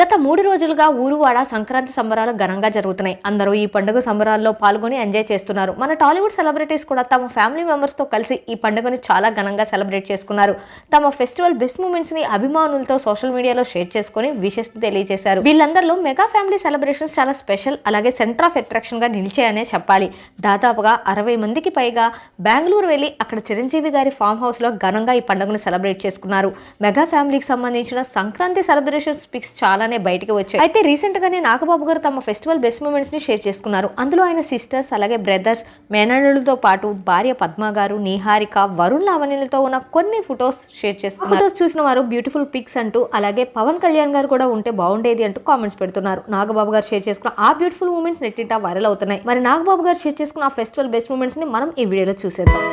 గత మూడు రోజులుగా ఊరువాడ సంక్రాంతి సంబరాలు ఘనంగా జరుగుతున్నాయి. అందరూ ఈ పండుగ సంబరాల్లో పాల్గొని ఎంజాయ్ చేస్తున్నారు. మన టాలీవుడ్ సెలబ్రిటీస్ కూడా తమ ఫ్యామిలీ మెంబర్స్తో కలిసి ఈ పండుగను చాలా ఘనంగా సెలబ్రేట్ చేసుకున్నారు. తమ ఫెస్టివల్ బెస్ట్ మూమెంట్స్ని అభిమానులతో సోషల్ మీడియాలో షేర్ చేసుకుని విషెస్ తెలియజేశారు. వీళ్ళందరిలో మెగా ఫ్యామిలీ సెలబ్రేషన్స్ చాలా స్పెషల్ అలాగే సెంటర్ ఆఫ్ అట్రాక్షన్గా నిలిచాయనే చెప్పాలి. దాదాపుగా అరవై మందికి పైగా బెంగళూరు వెళ్ళి అక్కడ చిరంజీవి గారి ఫామ్ హౌస్లో ఘనంగా ఈ పండుగను సెలబ్రేట్ చేసుకున్నారు. మెగా ఫ్యామిలీకి సంబంధించిన సంక్రాంతి సెలబ్రేషన్స్ పిక్స్ చాలానే బయటికి వచ్చాయి. అయితే రీసెంట్ గానే నాగబాబు గారు తమ ఫెస్టివల్ బెస్ట్ మూమెంట్స్ని షేర్ చేసుకున్నారు. అందులో ఆయన సిస్టర్స్ అలాగే బ్రదర్స్ మేనల్లులతో పాటు భార్య పద్మ గారు నిహారిక వరుణ్ లావణ్యలతో ఉన్న కొన్ని ఫొటోస్ షేర్ చేసుకున్నారు. ఫొటోస్ చూసిన వారు బ్యూటిఫుల్ పిక్స్ అంటూ అలాగే పవన్ కళ్యాణ్ గారు కూడా ఉంటే బాగుండేది అంటూ కామెంట్స్ పెడుతున్నారు. నాగబాబు గారు షేర్ చేసుకున్న ఆ బ్యూటిఫుల్ మూమెంట్స్ నెట్టింటా వైరల్ అవుతున్నాయి. మరి నాగబాబు గారు షేర్ చేసుకున్న ఆ ఫెస్టివల్ బెస్ట్ మూమెంట్స్ని మనం ఈ వీడియోలో చూసేద్దాం.